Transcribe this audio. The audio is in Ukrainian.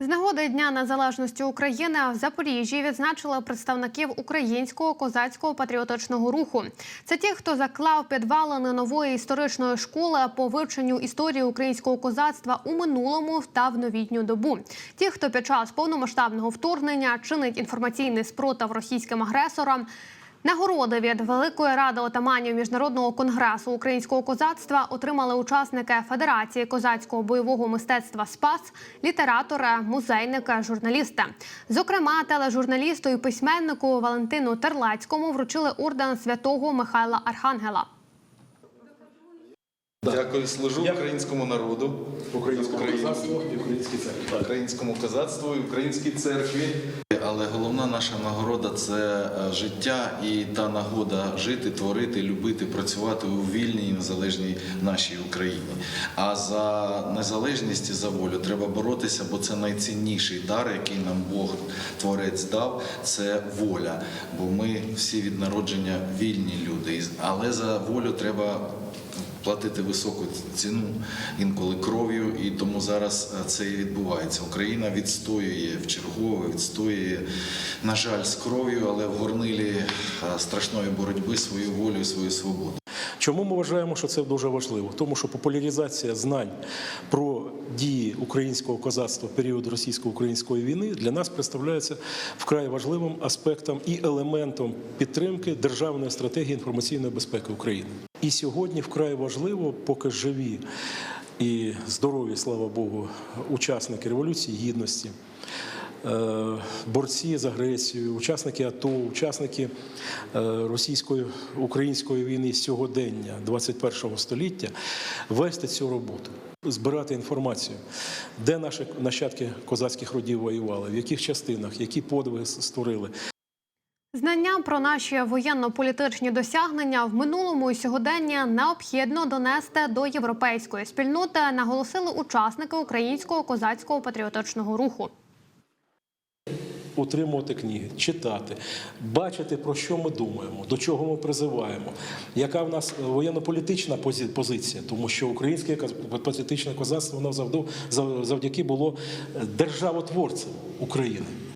З нагоди Дня Незалежності України в Запоріжжі відзначили представників українського козацького патріотичного руху. Це ті, хто заклав підвалини нової історичної школи по вивченню історії українського козацтва у минулому та в новітню добу. Ті, хто під час повномасштабного вторгнення чинить інформаційний спротив російським агресорам. Нагороди від Великої ради отаманів міжнародного конгресу українського козацтва отримали учасники Федерації козацького бойового мистецтва Спас, літератори, музейники, журналісти. Зокрема, тележурналісту і письменнику Валентину Терлецькому вручили орден святого Михайла Архангела. Дякую, служу українському народу, Українському козацтву і українській церкві. українському козацтву і українській церкві. Але головна наша нагорода це е, життя і та нагода жити, творити, любити, працювати у вільній і незалежній нашій Україні. А за незалежність і за волю треба боротися, бо це найцінніший дар, який нам Бог Творець дав, це воля. Бо ми всі від народження вільні люди. Але за волю треба платити високу ціну інколи кров'ю, і тому зараз е, це і відбувається. Україна відстоює в чергове, відстоює, на жаль, з кров'ю, але в горнилі е, страшної боротьби свою волю і свою свободу. Чому ми вважаємо, що це дуже важливо? Тому що популяризація знань про дії українського козацтва період російсько-української війни для нас представляється вкрай важливим аспектом і елементом підтримки державної стратегії інформаційної безпеки України. І сьогодні вкрай важливо, поки живі і здорові, слава Богу, учасники революції гідності. е, Борці з агресією, учасники АТО, учасники е, російської української війни сьогодення 21-го століття вести цю роботу, збирати інформацію, де наші нащадки козацьких родів воювали, в яких частинах, які подвиги створили, Знання про наші воєнно-політичні досягнення в минулому і сьогодення необхідно донести до європейської спільноти, наголосили учасники українського козацького патріотичного руху. отримувати книги, читати, бачити, про що ми думаємо, до чого ми призиваємо, яка в нас воєнно-політична позиція, тому що українське патріотичне козацтво воно завдяки було державотворцем України.